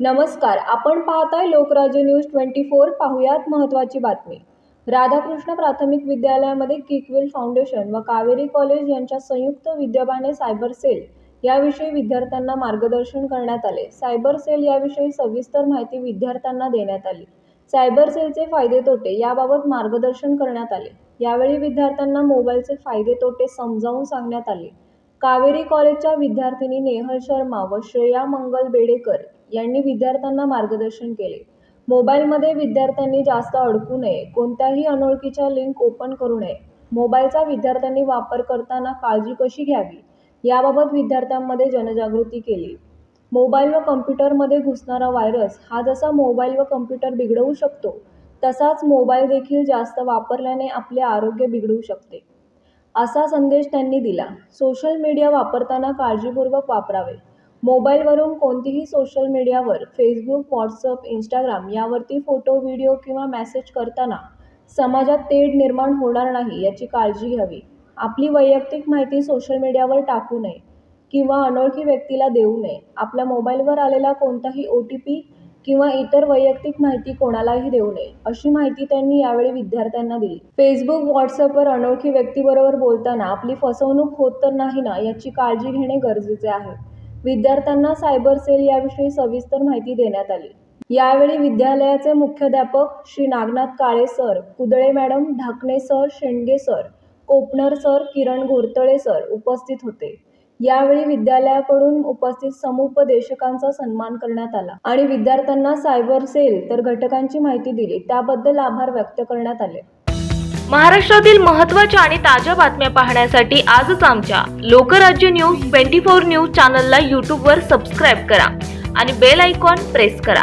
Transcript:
नमस्कार आपण पाहताय लोकराज्य न्यूज ट्वेंटी फोर पाहुयात महत्त्वाची बातमी. राधाकृष्ण प्राथमिक विद्यालयामध्ये किकविल फाउंडेशन व कावेरी कॉलेज यांच्या संयुक्त विद्यमाने सायबर सेल याविषयी विद्यार्थ्यांना मार्गदर्शन करण्यात आले. सायबर सेल याविषयी सविस्तर माहिती विद्यार्थ्यांना देण्यात आली. सायबर सेलचे फायदे तोटे याबाबत मार्गदर्शन करण्यात आले. यावेळी विद्यार्थ्यांना मोबाईलचे फायदे तोटे समजावून सांगण्यात आले. कावेरी कॉलेजच्या विद्यार्थिनी नेहल शर्मा व श्रेया मंगल बेडेकर यांनी विद्यार्थ्यांना मार्गदर्शन केले. मोबाईलमध्ये विद्यार्थ्यांनी जास्त अडकू नये कोणत्याही अनोळखीच्या लिंक ओपन करू नये. मोबाईलचा विद्यार्थ्यांनी वापर करताना काळजी कशी घ्यावी याबाबत विद्यार्थ्यांमध्ये जनजागृती केली. मोबाईल व कम्प्युटरमध्ये घुसणारा व्हायरस हा जसा मोबाईल व कम्प्युटर बिघडवू शकतो तसाच मोबाईल देखील जास्त वापरल्याने आपले आरोग्य बिघडू शकते. असा संदेश त्यांनी दिला. सोशल मीडिया वापरताना काळजीपूर्वक वापरावे. मोबाईलवरून कोणतीही सोशल मीडियावर फेसबुक व्हॉट्सअप इंस्टाग्राम यावरती फोटो व्हिडिओ किंवा मेसेज करताना समाजात तेढ निर्माण होणार नाही याची काळजी घ्यावी. आपली वैयक्तिक माहिती सोशल मीडियावर टाकू नये किंवा अनोळखी व्यक्तीला देऊ नये. आपल्या मोबाईलवर आलेला कोणताही ओ टी पी किंवा इतर वैयक्तिक माहिती कोणालाही देऊ नये अशी माहिती त्यांनी यावेळी विद्यार्थ्यांना दिली. फेसबुक व्हॉट्सअपवर अनोळखी व्यक्तीबरोबर बोलताना आपली फसवणूक होत तर नाही ना याची काळजी घेणे गरजेचे आहे. विद्यार्थ्यांना सायबर सेल याविषयी सविस्तर माहिती देण्यात आली. यावेळी विद्यालयाचे मुख्याध्यापक Shri Nagnath Kale sir Kudale madam Dhakane sir Shendge sir Kopnar sir Kiran Ghortale sir उपस्थित होते. यावेळी विद्यालयाकडून उपस्थित समुपदेशकांचा सन्मान करण्यात आला आणि विद्यार्थ्यांना सायबर सेल तर घटकांची माहिती दिली. त्याबद्दल आभार व्यक्त करण्यात आले. महाराष्ट्रातील महत्त्वाच्या आणि ताज्या बातम्या पाहण्यासाठी आजच आमच्या Lokrajya news twenty four news चॅनलला यूट्यूबवर सबस्क्राईब करा आणि बेल आयकॉन प्रेस करा.